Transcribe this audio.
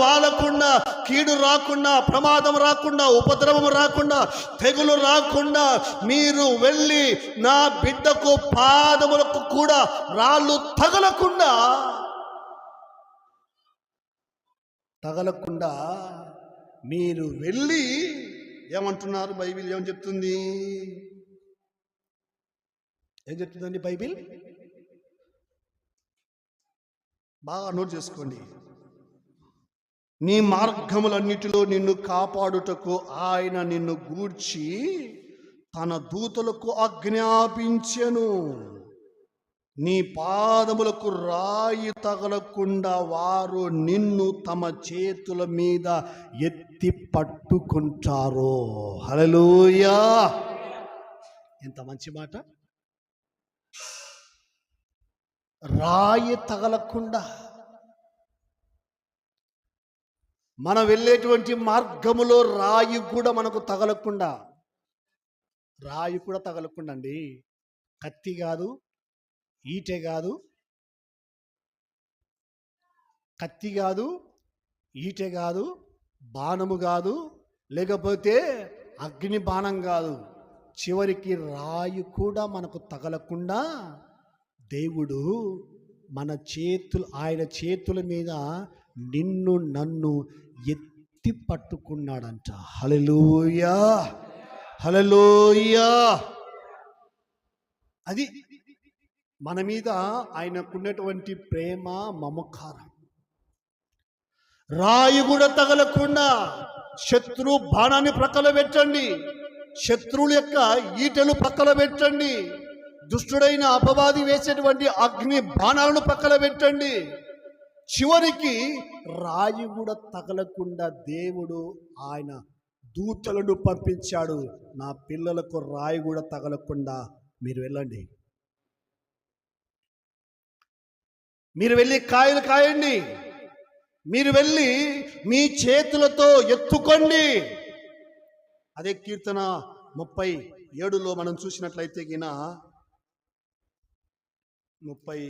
పాలకుండా కీడు రాకుండా ప్రమాదం రాకుండా ఉపద్రవం రాకుండా తెగులు రాకుండా మీరు వెళ్ళి నా బిడ్డకు పాదములకు కూడా రాళ్ళు తగలకుండా తగలకుండా మీరు వెళ్ళి ఏమంటున్నారు బైబిల్? ఏమని చెప్తుంది? ఏం చెప్తుందండి బైబిల్? బాగా నోట్ చేసుకోండి. నీ మార్గములన్నిటిలో నిన్ను కాపాడుటకు ఆయన నిన్ను గూర్చి తన దూతలకు ఆజ్ఞాపించెను. నీ పాదములకు రాయి తగలకుండా వారు నిన్ను తమ చేతుల మీద ఎత్తి పట్టుకుంటారు. హలలోయా ఎంత మంచి మాట. రాయి తగలకుండా మనం వెళ్ళేటువంటి మార్గములో రాయి కూడా మనకు తగలకుండా రాయి కూడా తగలకుండా అండి కత్తి కాదు ఈటే కాదు కత్తి కాదు ఈటె కాదు బాణము కాదు లేకపోతే అగ్ని బాణం కాదు. చివరికి రాయి కూడా మనకు తగలకుండా దేవుడు మన చేతులు ఆయన చేతుల మీద నిన్ను నన్ను ఎత్తి పట్టుకున్నాడంట. హలలోయా హలలోయా అది మన మీద ఆయనకున్నటువంటి ప్రేమ మమకారం. రాయి కూడా తగలకుండా శత్రు బాణాన్ని ప్రక్కల పెట్టండి. శత్రువుల యొక్క ఈటెలు పక్కన పెట్టండి. దుష్టుడైన అపవాది వేసేటువంటి అగ్ని బాణాలను పక్కన పెట్టండి. చివరికి రాయి కూడా తగలకుండా దేవుడు ఆయన దూతలను పంపించాడు. నా పిల్లలకు రాయి కూడా తగలకుండా మీరు వెళ్ళండి. మీరు వెళ్ళి కాయలు కాయండి. మీరు వెళ్ళి మీ చేతులతో ఎత్తుకోండి. అదే కీర్తన ముప్పై ఏడులో మనం చూసినట్లయితే గిన ముప్పై